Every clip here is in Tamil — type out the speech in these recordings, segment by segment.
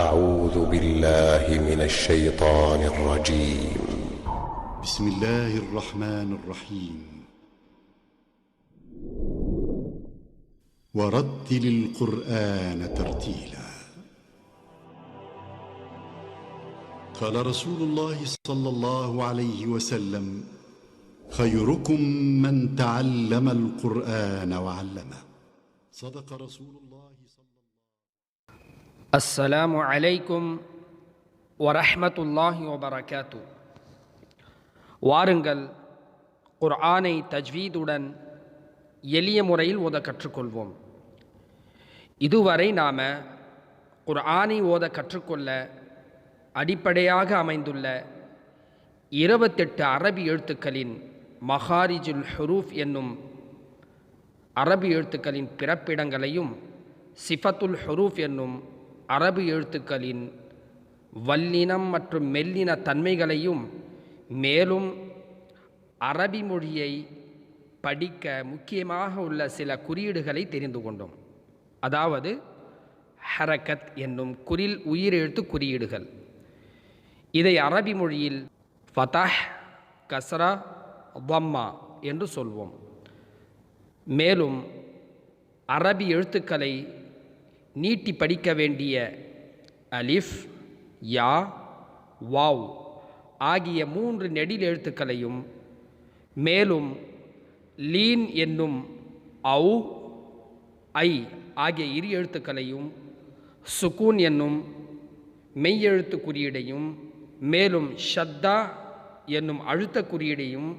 أعوذ بالله من الشيطان الرجيم. بسم الله الرحمن الرحيم. ورتل القرآن ترتيلا. قال رسول الله صلى الله عليه وسلم خيركم من تعلم القرآن وعلمه. صدق رسول الله السلام عليكم ورحمة الله وبركاته வாருங்கள் குர்ஆனை தஜ்வீதுடன் எளிய முறையில் ஓத கற்றுக்கொள்வோம் இதுவரை நாம் குர்ஆனை ஓத கற்றுக்கொள்ள அடிப்படையாக அமைந்துள்ள இருபத்தெட்டு அரபி எழுத்துக்களின் மஹாரிஜுல் ஹுரூஃப் என்னும் அரபி எழுத்துக்களின் பிறப்பிடங்களையும் சிஃபத்துல் ஹுரூஃப் என்னும் அரபு எழுத்துக்களின் வல்லினம் மற்றும் மெல்லின தன்மைகளையும் மேலும் அரபி மொழியை படிக்க முக்கியமாக உள்ள சில குறியீடுகளை தெரிந்து கொண்டோம். அதாவது ஹரக்கத் என்னும் குறில் உயிரெழுத்து குறியீடுகள். இதை அரபி மொழியில் ஃபதஹ் கஸ்ரா வம்மா என்று சொல்வோம். மேலும் அரபி எழுத்துக்களை நீட்டி படிக்க வேண்டிய அலிஃப் யா வாவ் ஆகிய மூன்று நெடில் எழுத்துக்களையும் மேலும் லீன் என்னும் அவு ஐ ஆகிய இரு எழுத்துக்களையும் சுக்கூன் என்னும் மெய்யெழுத்து குறியீடையும் மேலும் ஷத்தா என்னும் அழுத்த குறியீடையும்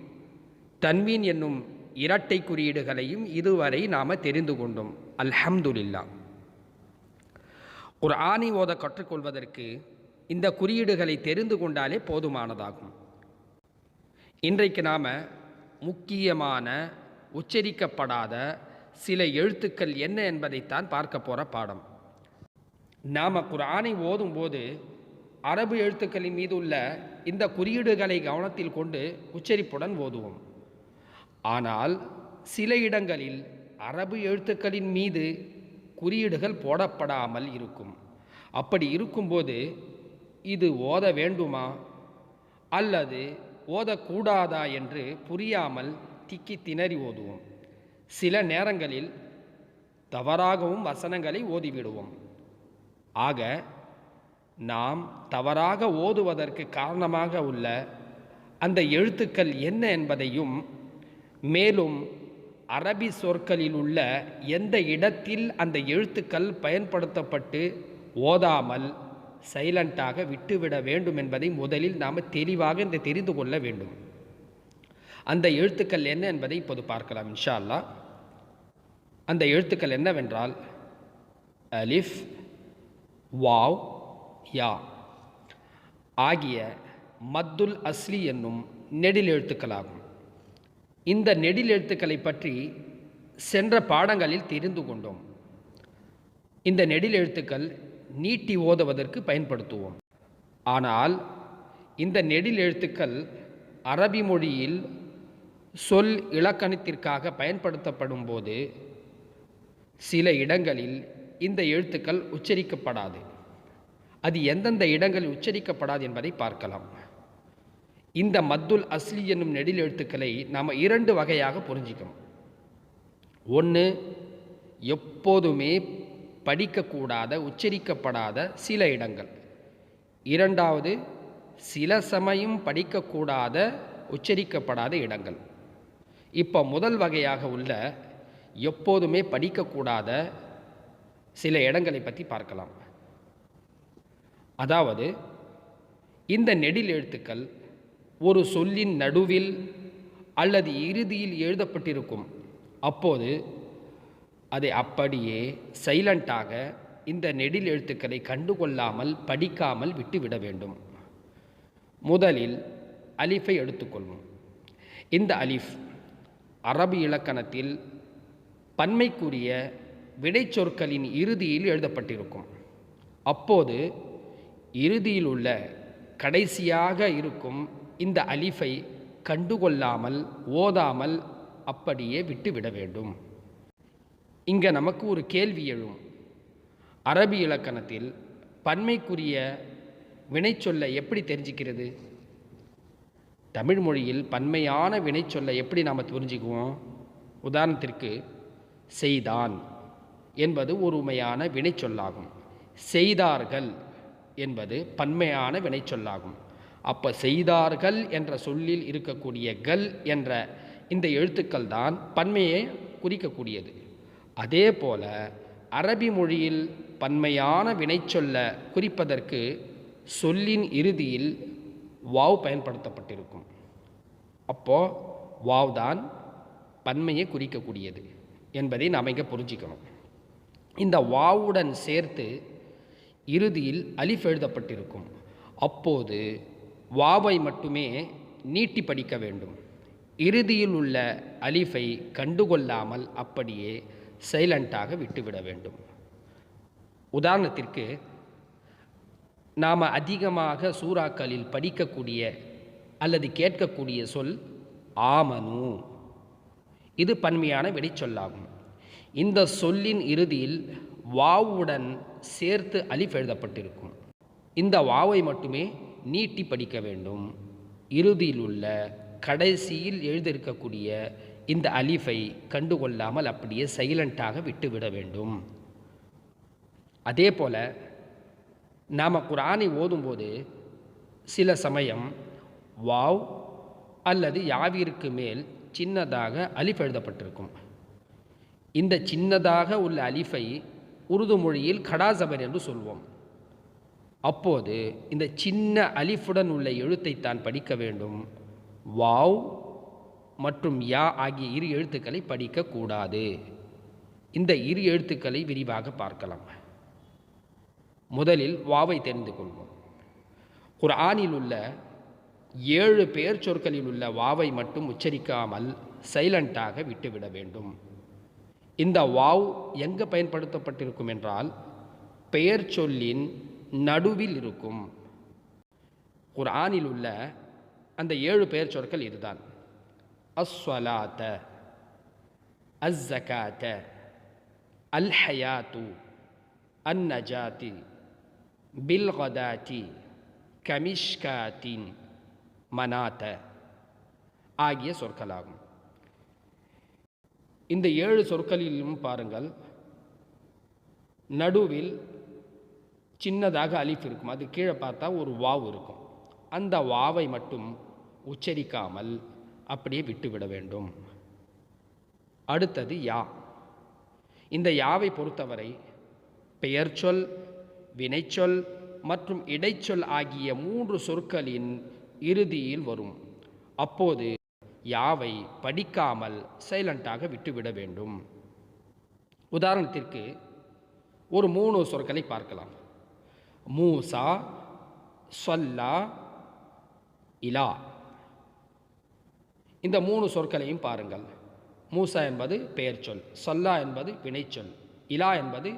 தன்வீன் என்னும் இரட்டை குறியீடுகளையும் இதுவரை நாம் தெரிந்து கொண்டோம். அல்ஹம்துலில்லா ஒரு ஆணி ஓத கற்றுக்கொள்வதற்கு இந்த குறியீடுகளை தெரிந்து கொண்டாலே போதுமானதாகும். இன்றைக்கு நாம் முக்கியமான உச்சரிக்கப்படாத சில எழுத்துக்கள் என்ன என்பதைத்தான் பார்க்க போகிற பாடம். நாம் குரானை ஓதும்போது அரபு எழுத்துக்களின் மீது உள்ள இந்த குறியீடுகளை கவனத்தில் கொண்டு உச்சரிப்புடன் ஓதுவோம். ஆனால் சில இடங்களில் அரபு எழுத்துக்களின் மீது குறியீடுகள் போடப்படாமல் இருக்கும். அப்படி இருக்கும்போது இது ஓத வேண்டுமா? அல்லது ஓதக்கூடாதா என்று புரியாமல் திக்கி திணறி ஓதுவோம். சில நேரங்களில் தவறாகவும் வசனங்களை ஓதிவிடுவோம். ஆக நாம் தவறாக ஓதுவதற்கு காரணமாக உள்ள அந்த எழுத்துக்கள் என்ன என்பதையும் மேலும் அரபி சொற்களில் உள்ள எந்த இடத்தில் அந்த எழுத்துக்கள் பயன்படுத்தப்பட்டு ஓதாமல் சைலண்டாக விட்டுவிட வேண்டும் என்பதை முதலில் நாம் தெளிவாக இந்த தெரிந்து கொள்ள வேண்டும். அந்த எழுத்துக்கள் என்ன என்பதை இப்போது பார்க்கலாம் இன்ஷா அல்லா அந்த எழுத்துக்கள் என்னவென்றால் அலிஃப் வாவ் யா ஆகிய மத்துல் அஸ்லி என்னும் நெடில் எழுத்துக்களாகும். இந்த நெடில் எழுத்துக்களை பற்றி சென்ற பாடங்களில் தெரிந்து கொண்டோம். இந்த நெடில் எழுத்துக்கள் நீட்டி ஓதுவதற்கு பயன்படுத்துவோம். ஆனால் இந்த நெடில் எழுத்துக்கள் அரபி மொழியில் சொல் இலக்கணத்திற்காக பயன்படுத்தப்படும் போது சில இடங்களில் இந்த எழுத்துக்கள் உச்சரிக்கப்படாது. அது எந்தெந்த இடங்களில் உச்சரிக்கப்படாது என்பதை பார்க்கலாம். இந்த மத்துல் அஸ்லி என்னும் நெடில் எழுத்துக்களை நாம் இரண்டு வகையாக புரிஞ்சிக்கணும். ஒன்று எப்போதுமே படிக்கக்கூடாத உச்சரிக்கப்படாத சில இடங்கள். இரண்டாவது சில சமயம் படிக்கக்கூடாத உச்சரிக்கப்படாத இடங்கள். இப்போ முதல் வகையாக உள்ள எப்போதுமே படிக்கக்கூடாத சில இடங்களை பற்றி பார்க்கலாம். அதாவது இந்த நெடில் எழுத்துக்கள் ஒரு சொல்லின் நடுவில் அல்லது இறுதியில் எழுதப்பட்டிருக்கும். அப்போது அதை அப்படியே சைலண்டாக இந்த நெடில் எழுத்துக்களை கண்டுகொள்ளாமல் படிக்காமல் விட்டுவிட வேண்டும். முதலில் அலிஃபை எடுத்துக்கொள்வோம். இந்த அலிஃப் அரபு இலக்கணத்தில் பன்மைக்குரிய விடைச்சொற்களின் இறுதியில் எழுதப்பட்டிருக்கும். அப்போது இறுதியில் உள்ள கடைசியாக இருக்கும் இந்த அலிஃபை கண்டுகொள்ளாமல் ஓதாமல் அப்படியே விட்டுவிட வேண்டும். இங்கே நமக்கு ஒரு கேள்வி எழும். அரபி இலக்கணத்தில் பன்மைக்குரிய வினைச்சொல்லை எப்படி தெரிஞ்சுக்கிறது? தமிழ் மொழியில் பன்மையான வினைச்சொல்லை எப்படி நாம் புரிஞ்சுக்குவோம் உதாரணத்திற்கு செய்தான் என்பது ஒரு உண்மையான வினைச்சொல்லாகும். செய்தார்கள் என்பது பன்மையான வினைச்சொல்லாகும். அப்போ செய்தார்கள் என்ற சொல்லில் இருக்கக்கூடிய கல் என்ற இந்த எழுத்துக்கள் தான் பன்மையை குறிக்கக்கூடியது. அதே போல அரபி மொழியில் பன்மையான வினைச்சொல்ல குறிப்பதற்கு சொல்லின் இறுதியில் வாவ் பயன்படுத்தப்பட்டிருக்கும். அப்போ வாவ் தான் பன்மையை குறிக்கக்கூடியது என்பதை நாம் இங்கே புரிஞ்சிக்கணும். இந்த வாவுடன் சேர்த்து இறுதியில் அலிஃப் எழுதப்பட்டிருக்கும். அப்போது வாவை மட்டுமே நீட்டி படிக்க வேண்டும். இறுதியில் உள்ள அலிஃபை கண்டுகொள்ளாமல் அப்படியே சைலண்டாக விட்டுவிட வேண்டும். உதாரணத்திற்கு நாம் அதிகமாக சூறாக்களில் படிக்கக்கூடிய அல்லது கேட்கக்கூடிய சொல் ஆமனு. இது பன்மையான வெடிச்சொல்லாகும் இந்த சொல்லின் இறுதியில் வாவுடன் சேர்த்து அலிஃப் எழுதப்பட்டிருக்கும். இந்த வாவை மட்டுமே நீட்டி படிக்க வேண்டும். இறுதியில் உள்ள கடைசியில் எழுதியிருக்கக்கூடிய இந்த அலிஃபை கண்டுகொள்ளாமல் அப்படியே சைலண்ட்டாக விட்டுவிட வேண்டும். அதே போல நாம் குரானை ஓதும்போது சில சமயம் வாவ் அல்லது யாவிற்கு மேல் சின்னதாக அலிஃப் எழுதப்பட்டிருக்கும். இந்த சின்னதாக உள்ள அலிஃபை உருது மொழியில் கடாசபர் என்று சொல்வோம். அப்போது இந்த சின்ன அலிஃபுடன் உள்ள எழுத்தை தான் படிக்க வேண்டும். வாவ் மற்றும் யா ஆகிய இரு எழுத்துக்களை படிக்கக்கூடாது இந்த இரு எழுத்துக்களை விரிவாக பார்க்கலாம். முதலில் வாவை தெரிந்து கொள்வோம். குர்ஆனில் உள்ள ஏழு பெயர் சொற்களில் உள்ள வாவை மட்டும் உச்சரிக்காமல் சைலண்டாக விட்டுவிட வேண்டும். இந்த வாவ் எங்கே பயன்படுத்தப்பட்டிருக்கும் என்றால் பெயர் சொல்லின் நடுவில் இருக்கும். குர்ஆனில் உள்ள அந்த ஏழு பெயர் சொற்கள் இதுதான். அஸ்வலாத்த அஸ்ஸகாத்த அல் ஹயாத்து அன் நஜாத்தி பில்கதாத்தி கமிஷ்காத்தின் மனாத்த ஆகிய சொற்களாகும். இந்த ஏழு சொற்களிலும் பாருங்கள். நடுவில் சின்னதாக அலிஃப் இருக்கும். அது கீழே பார்த்தா ஒரு வாவ் இருக்கும். அந்த வாவை மட்டும் உச்சரிக்காமல் அப்படியே விட்டுவிட வேண்டும். அடுத்தது யா. இந்த யாவை பொறுத்தவரை பெயர்ச்சொல் வினைச்சொல் மற்றும் இடைச்சொல் ஆகிய மூன்று சொற்களின் இறுதியில் வரும். அப்போது யாவை படிக்காமல் சைலண்டாக விட்டுவிட வேண்டும். உதாரணத்திற்கு ஒரு மூணு சொற்களை பார்க்கலாம். மூசா சொல்லா இலா. இந்த மூணு சொற்களையும் பாருங்கள். மூசா என்பது பெயர்ச்சொல் சொல்லா என்பது வினைச்சொல் இலா என்பது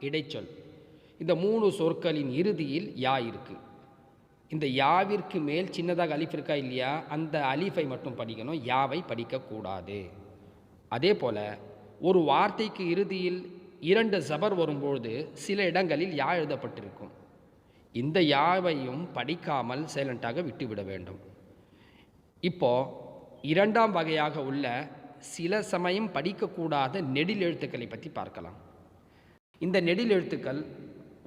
இடைச்சொல். இந்த மூணு சொற்களின் இறுதியில் யா இருக்கு. இந்த யாவிற்கு மேல் சின்னதாக அலிஃப் இருக்கா இல்லையா? அந்த அலிஃபை மட்டும் படிக்கணும் யாவை படிக்கக்கூடாது அதே போல் ஒரு வார்த்தைக்கு இறுதியில் இரண்டு ஜபர் வரும்பொழுது சில இடங்களில் யா எழுதப்பட்டிருக்கும். இந்த யாவையும் படிக்காமல் சைலண்ட்டாக விட்டுவிட வேண்டும். இப்போ இரண்டாம் வகையாக உள்ள சில சமயம் படிக்கக்கூடாத நெடில் எழுத்துக்களை பற்றி பார்க்கலாம். இந்த நெடில் எழுத்துக்கள்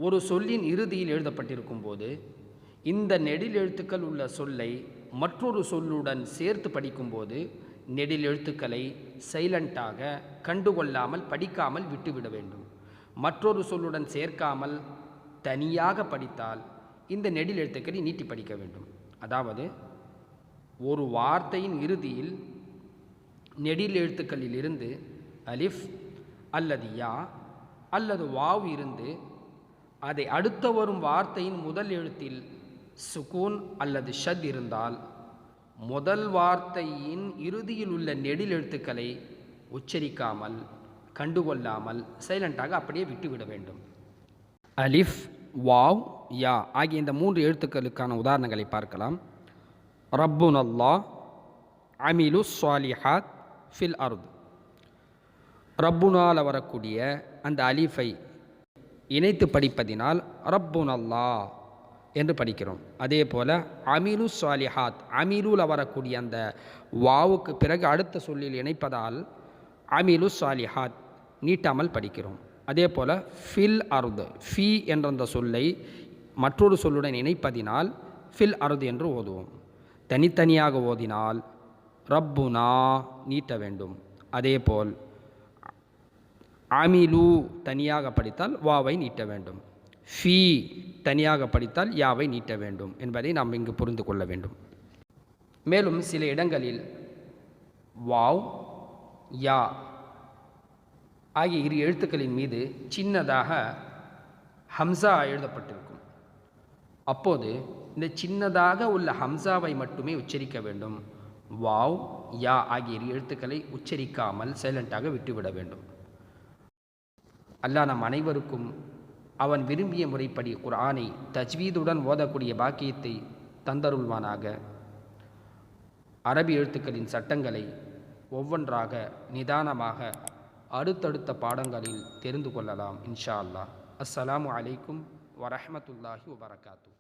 ஒரு சொல்லின் இறுதியில் எழுதப்பட்டிருக்கும் போது இந்த நெடில் எழுத்துக்கள் உள்ள சொல்லை மற்றொரு சொல்லுடன் சேர்த்து படிக்கும்போது நெடில் எழுத்துக்களை சைலண்ட்டாக கண்டுகொள்ளாமல் படிக்காமல் விட்டுவிட வேண்டும். மற்றொரு சொல்லுடன் சேர்க்காமல் தனியாக படித்தால் இந்த நெடில் எழுத்துக்களை நீட்டி படிக்க வேண்டும். அதாவது ஒரு வார்த்தையின் இறுதியில் நெடில் எழுத்துக்களில் இருந்து அலிஃப் அல்லது யா அல்லது வாவ் இருந்து அதை அடுத்த வரும் வார்த்தையின் முதல் எழுத்தில் சுகூன் அல்லது ஷத் இருந்தால் முதல் வார்த்தையின் இறுதியில் உள்ள நெடில் எழுத்துக்களை உச்சரிக்காமல் கண்டுகொள்ளாமல் சைலண்டாக அப்படியே விட்டுவிட வேண்டும். அலிஃப் வாவ் யா ஆகிய இந்த மூன்று எழுத்துக்களுக்கான உதாரணங்களை பார்க்கலாம். ரப்புன் அல்லா அமிலு ஸ்வாலிஹாத் ஃபில் அருத். ரப்புனால் வரக்கூடிய அந்த அலிஃபை இணைத்து படிப்பதினால் ரப்புன் என்று படிக்கிறோம். அதே போல் அமிலு சாலிஹாத் அமிலுல வரக்கூடிய அந்த வாவுக்கு பிறகு அடுத்த சொல்லில் இணைப்பதால் அமிலு சாலிஹாத் நீட்டாமல் படிக்கிறோம். அதே போல் ஃபில் அருது ஃபி என்ற அந்த சொல்லை மற்றொரு சொல்லுடன் இணைப்பதினால் ஃபில் அருது என்று ஓதுவோம். தனித்தனியாக ஓதினால் ரப்புனா நீட்ட வேண்டும். அதேபோல் அமிலு தனியாக படித்தால் வாவை நீட்ட வேண்டும். ஃபீ தனியாக படித்தால் யாவை நீட்ட வேண்டும் என்பதை நாம் இங்கு புரிந்து கொள்ள வேண்டும். மேலும் சில இடங்களில் வாவ் யா ஆகிய இரு எழுத்துக்களின் மீது சின்னதாக ஹம்சா எழுதப்பட்டிருக்கும். அப்போது இந்த சின்னதாக உள்ள ஹம்சாவை மட்டுமே உச்சரிக்க வேண்டும். வாவ் யா ஆகிய இரு எழுத்துக்களை உச்சரிக்காமல் சைலண்டாக விட்டுவிட வேண்டும். அல்லாஹ் நம் அனைவருக்கும் அவன் விரும்பிய முறைப்படி குரானை தஜ்வீதுடன் ஓதக்கூடிய பாக்கியத்தை தந்தருள்வானாக. அரபி எழுத்துக்களின் சட்டங்களை ஒவ்வொன்றாக நிதானமாக அடுத்தடுத்த பாடங்களில் தெரிந்து கொள்ளலாம் இன்ஷா அல்லாஹ். அஸ்ஸலாமு அலைக்கும் வரஹ்மத்துல்லாஹி வபரகாத்து